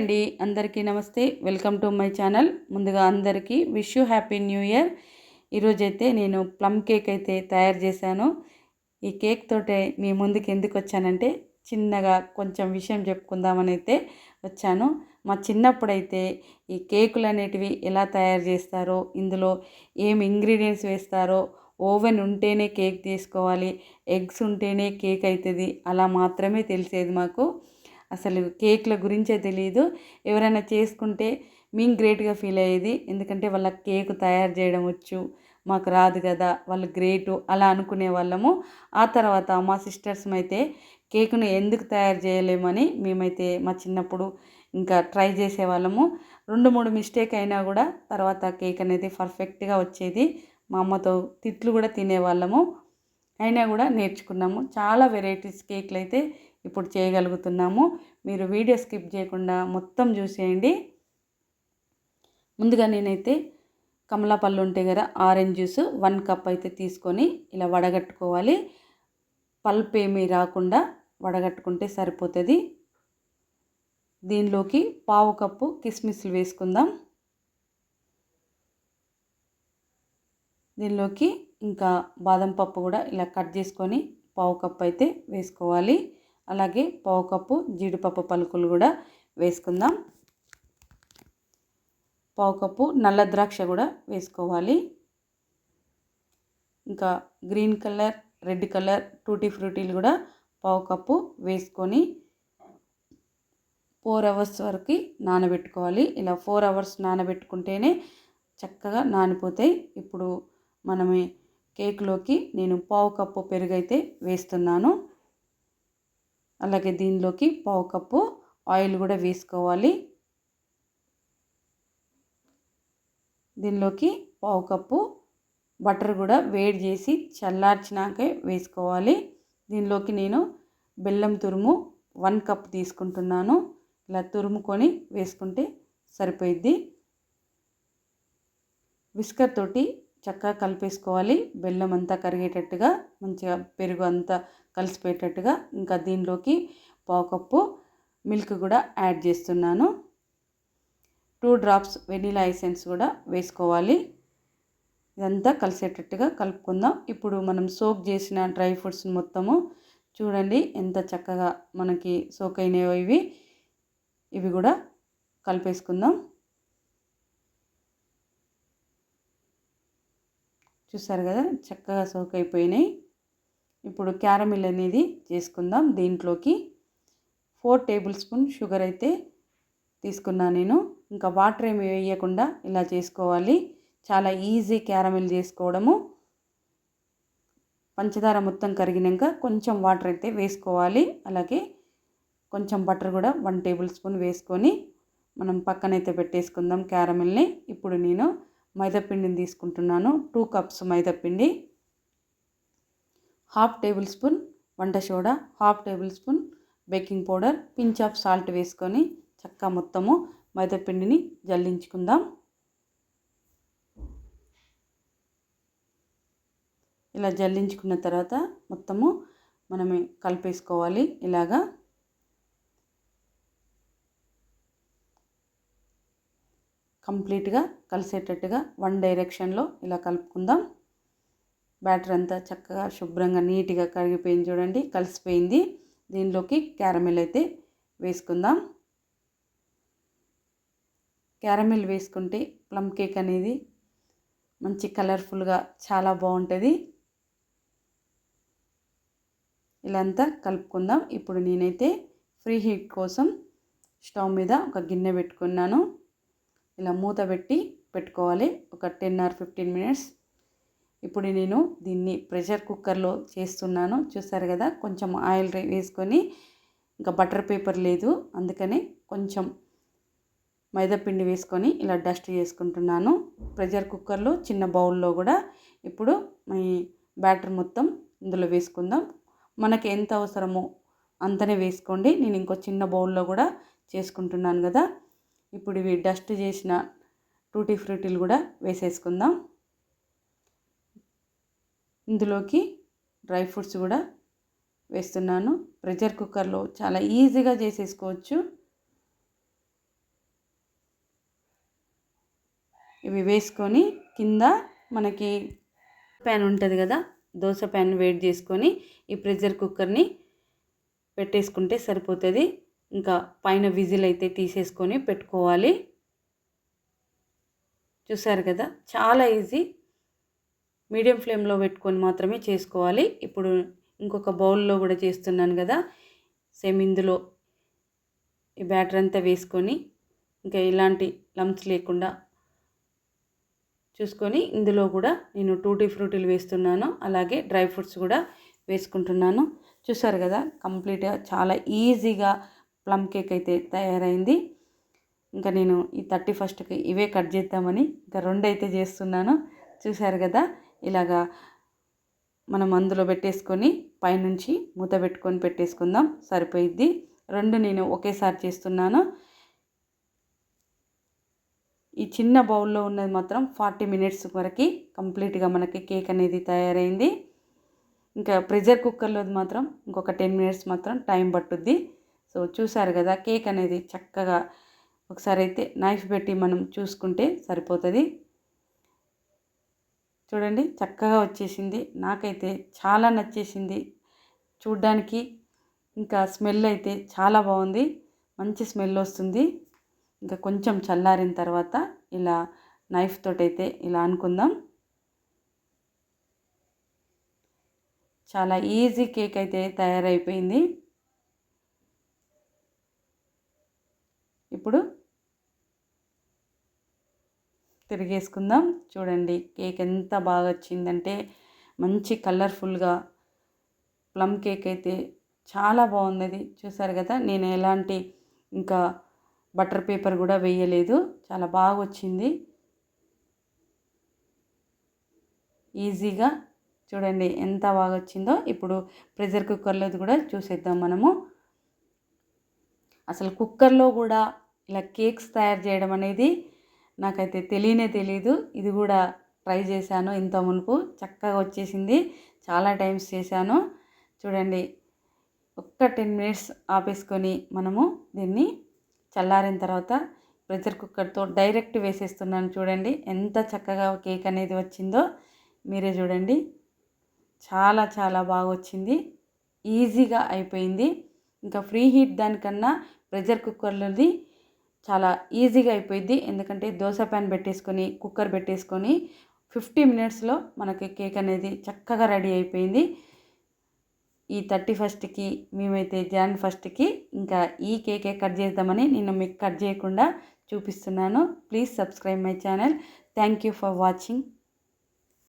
అండి. అందరికీ నమస్తే. Welcome to my channel. ముందుగా అందరికీ wish you happy new year. ఈరోజైతే నేను ప్లమ్ కేక్ అయితే తయారు చేశాను. ఈ కేక్ తోటే మీ ముందుకు ఎందుకు వచ్చానంటే చిన్నగా కొంచెం విషయం చెప్పుకుందామని అయితే వచ్చాను. మా చిన్నప్పుడైతే ఈ కేకులు అనేటివి ఎలా తయారు చేస్తారో ఇందులో ఏం ఇంగ్రీడియంట్స్ వేస్తారో ఓవెన్ ఉంటేనే కేక్ తీసుకోవాలి ఎగ్స్ ఉంటేనే కేక్ అవుతుంది అలా మాత్రమే తెలిసేది మాకు. అసలు కేక్ల గురించే తెలియదు ఎవరైనా చేసుకుంటే మేము గ్రేట్గా ఫీల్ అయ్యేది. ఎందుకంటే వాళ్ళ కేక్ తయారు చేయడం వచ్చు మాకు రాదు కదా వాళ్ళు గ్రేటు అలా అనుకునే వాళ్ళము. ఆ తర్వాత మా సిస్టర్స్ అయితే కేకును ఎందుకు తయారు చేయలేమని మేమైతే మా చిన్నప్పుడు ఇంకా ట్రై చేసేవాళ్ళము రెండు మూడు మిస్టేక్ అయినా కూడా తర్వాత కేక్ అనేది పర్ఫెక్ట్గా వచ్చేది. మా అమ్మతో తిట్లు కూడా తినేవాళ్ళము అయినా కూడా నేర్చుకున్నాము. చాలా వెరైటీస్ కేక్లు అయితే ఇప్పుడు చేయగలుగుతున్నాము. మీరు వీడియో స్కిప్ చేయకుండా మొత్తం చూసేయండి. ముందుగా నేనైతే కమలా పళ్ళు ఉంటాయి కదా ఆరెంజ్ జ్యూస్ వన్ కప్ అయితే తీసుకొని ఇలా వడగట్టుకోవాలి. పల్ప్ ఏమీ రాకుండా వడగట్టుకుంటే సరిపోతుంది. దీనిలోకి పావు కప్పు కిస్మిస్లు వేసుకుందాం. దీనిలోకి ఇంకా బాదం పప్పు కూడా ఇలా కట్ చేసుకొని పావు కప్పు అయితే వేసుకోవాలి. అలాగే పావు కప్పు జీడిపప్పు పలుకులు కూడా వేసుకుందాం. పావు కప్పు నల్ల ద్రాక్ష కూడా వేసుకోవాలి. ఇంకా green colour red colour tutti ఫ్రూటీలు కూడా పావు కప్పు వేసుకొని ఫోర్ అవర్స్ వరకు నానబెట్టుకోవాలి. ఇలా ఫోర్ అవర్స్ నానబెట్టుకుంటేనే చక్కగా నానిపోతాయి. ఇప్పుడు మనమే కేక్లోకి నేను పావు కప్పు పెరుగైతే వేస్తున్నాను. అలాగే దీనిలోకి పావు కప్పు ఆయిల్ కూడా వేసుకోవాలి. దీనిలోకి పావు కప్పు బటర్ కూడా వేడి చేసి చల్లార్చినాకే వేసుకోవాలి. దీనిలోకి నేను బెల్లం తురుము వన్ కప్ తీసుకుంటున్నాను. ఇలా తురుముకొని వేసుకుంటే సరిపోయిద్ది. విస్కర్ తోటి చక్కగా కలిపేసుకోవాలి. బెల్లం అంతా కరిగేటట్టుగా మంచిగా పెరుగు అంతా కలిసిపోయేటట్టుగా ఇంకా దీనిలోకి పావు కప్పు మిల్క్ కూడా యాడ్ చేస్తున్నాను. టూ డ్రాప్స్ వెనీలా ఐసెన్స్ కూడా వేసుకోవాలి. ఇదంతా కలిసేటట్టుగా కలుపుకుందాం. ఇప్పుడు మనం సోక్ చేసిన డ్రై ఫ్రూట్స్ మొత్తము చూడండి ఎంత చక్కగా మనకి సోక్ అయినాయో ఇవి. ఇవి కూడా కలిపేసుకుందాం. చూసారు కదా చక్కగా సోక్ అయిపోయినాయి. ఇప్పుడు క్యారమిల్ అనేది చేసుకుందాం. దీంట్లోకి ఫోర్ టేబుల్ స్పూన్ షుగర్ అయితే తీసుకున్నాను నేను. ఇంకా వాటర్ ఏమి వేయకుండా ఇలా చేసుకోవాలి. చాలా ఈజీ క్యారమిల్ చేసుకోవడము. పంచదార మొత్తం కరిగినాక కొంచెం వాటర్ అయితే వేసుకోవాలి. అలాగే కొంచెం బటర్ కూడా వన్ టేబుల్ స్పూన్ వేసుకొని మనం పక్కనైతే పెట్టేసుకుందాం క్యారమిల్ని. ఇప్పుడు నేను మైదాపిండిని తీసుకుంటున్నాను. టూ కప్స్ మైదాపిండి. హాఫ్ టేబుల్ స్పూన్ వంట soda half table spoon baking powder pinch of salt వేసుకొని చక్క మొత్తము మైదాపిండిని జల్లించుకుందాం. ఇలా జల్లించుకున్న తర్వాత మొత్తము మనమే కలిపేసుకోవాలి ఇలాగా. కంప్లీట్గా కలిసేటట్టుగా వన్ డైరెక్షన్లో ఇలా కలుపుకుందాం. బ్యాటర్ అంతా చక్కగా శుభ్రంగా నీట్గా కరిగిపోయింది చూడండి కలిసిపోయింది. దీనిలోకి క్యారమెల్ అయితే వేసుకుందాం. క్యారమెల్ వేసుకుంటే ప్లమ్ కేక్ అనేది మంచి కలర్ఫుల్గా చాలా బాగుంటుంది. ఇలా అంతా కలుపుకుందాం. ఇప్పుడు నేనైతే ఫ్రీ హీట్ కోసం స్టవ్ మీద ఒక గిన్నె పెట్టుకున్నాను. ఇలా మూత పెట్టి పెట్టుకోవాలి. ఒక టెన్ ఆర్ ఫిఫ్టీన్ మినిట్స్ ఇప్పుడు నేను దీన్ని ప్రెషర్ కుక్కర్లో చేస్తున్నాను. చూసారు కదా? కొంచెం ఆయిల్ వేసుకొని ఇంకా బటర్ పేపర్ లేదు. అందుకని కొంచెం మైదాపిండి వేసుకొని ఇలా డస్ట్ చేసుకుంటున్నాను. ప్రెషర్ కుక్కర్లో చిన్న బౌల్లో కూడా ఇప్పుడు మీ బ్యాటర్ మొత్తం ఇందులో వేసుకుందాం. మనకి ఎంత అవసరమో అంతనే వేసుకోండి. నేను ఇంకో చిన్న బౌల్లో కూడా చేసుకుంటున్నాను కదా? ఇప్పుడు ఇవి డస్ట్ చేసిన టూటీ ఫ్రూటీలు కూడా వేసేసుకుందాం. ఇందులోకి డ్రై ఫ్రూట్స్ కూడా వేస్తున్నాను. ప్రెషర్ కుక్కర్లో చాలా ఈజీగా చేసేసుకోవచ్చు. ఇవి వేసుకొని కింద మనకి ప్యాన్ ఉంటుంది కదా దోశ ప్యాన్ వేడి చేసుకొని ఈ ప్రెషర్ కుక్కర్ని పెట్టేసుకుంటే సరిపోతుంది. ఇంకా పైన విజిల్ అయితే తీసేసుకొని పెట్టుకోవాలి. చూసారు కదా చాలా ఈజీ. మీడియం ఫ్లేమ్లో పెట్టుకొని మాత్రమే చేసుకోవాలి. ఇప్పుడు ఇంకొక బౌల్లో కూడా చేస్తున్నాను కదా సేమ్ ఇందులో ఈ బ్యాటర్ అంతా వేసుకొని ఇంకా ఇలాంటి లంప్స్ లేకుండా చూసుకొని ఇందులో కూడా నేను టూటీ ఫ్రూటీలు వేస్తున్నాను. అలాగే డ్రై ఫ్రూట్స్ కూడా వేసుకుంటున్నాను. చూసారు కదా కంప్లీట్గా చాలా ఈజీగా ప్లమ్ కేక్ అయితే తయారైంది. ఇంకా నేను ఈ థర్టీ ఫస్ట్కి ఇవే కట్ చేద్దామని ఇంకా రెండు అయితే చేస్తున్నాను. చూసారు కదా ఇలాగా మనం అందులో పెట్టేసుకొని పైనుంచి మూత పెట్టుకొని పెట్టేసుకుందాం. సరిపోయిద్ది. రెండు నేను ఒకేసారి చేస్తున్నాను. ఈ చిన్న బౌల్లో ఉన్నది మాత్రం ఫార్టీ మినిట్స్ వరకు కంప్లీట్గా మనకి కేక్ అనేది తయారైంది. ఇంకా ప్రెషర్ కుక్కర్లో మాత్రం ఇంకొక టెన్ మినిట్స్ మాత్రం టైం పట్టుద్ది. సో చూసారు కదా కేక్ అనేది చక్కగా ఒకసారి అయితే నైఫ్ పెట్టి మనం చూసుకుంటే సరిపోతుంది. చూడండి చక్కగా వచ్చేసింది. నాకైతే చాలా నచ్చేసింది. చూడ్డానికి ఇంకా స్మెల్ అయితే చాలా బాగుంది. మంచి స్మెల్ వస్తుంది. ఇంకా కొంచెం చల్లారిన తర్వాత ఇలా నైఫ్ తోటైతే ఇలా అనుకుందాం. చాలా ఈజీ కేక్ అయితే తయారైపోయింది. ఇప్పుడు తిరిగేసుకుందాం. చూడండి కేక్ ఎంత బాగా వచ్చిందంటే మంచి కలర్ఫుల్గా ప్లమ్ కేక్ అయితే చాలా బాగుంది చూసారు కదా నేను ఎలాంటి ఇంకా బటర్ పేపర్ కూడా వేయలేదు. చాలా బాగా వచ్చింది ఈజీగా చూడండి ఎంత బాగా వచ్చిందో ఇప్పుడు ప్రెషర్ కుక్కర్లో కూడా చూసేద్దాం మనము. అసలు కుక్కర్లో కూడా ఇలా కేక్స్ తయారు చేయడం అనేది నాకైతే తెలియనే తెలియదు ఇది కూడా ట్రై చేశాను ఇంత మునుపు. చక్కగా వచ్చేసింది. చాలా టైమ్స్ చేశాను. చూడండి ఒక్క టెన్ మినిట్స్ ఆపేసుకొని మనము దీన్ని చల్లారిన తర్వాత ప్రెషర్ కుక్కర్తో డైరెక్ట్ వేసేస్తున్నాను చూడండి. ఎంత చక్కగా కేక్ అనేది వచ్చిందో మీరే చూడండి. చాలా చాలా బాగా వచ్చింది. ఈజీగా అయిపోయింది. ఇంకా ఫ్రీ హీట్ దానికన్నా ప్రెషర్ కుక్కర్లోది చాలా ఈజీగా అయిపోయింది ఎందుకంటే దోశ ప్యాన్ పెట్టేసుకొని కుక్కర్ పెట్టేసుకొని ఫిఫ్టీ మినిట్స్లో మనకి కేక్ అనేది చక్కగా రెడీ అయిపోయింది. ఈ థర్టీ ఫస్ట్కి మేమైతే జాన్ ఫస్ట్కి ఇంకా ఈ కేకే కట్ చేద్దామని నేను మీకు కట్ చేయకుండా చూపిస్తున్నాను. Please subscribe my channel. Thank you for watching.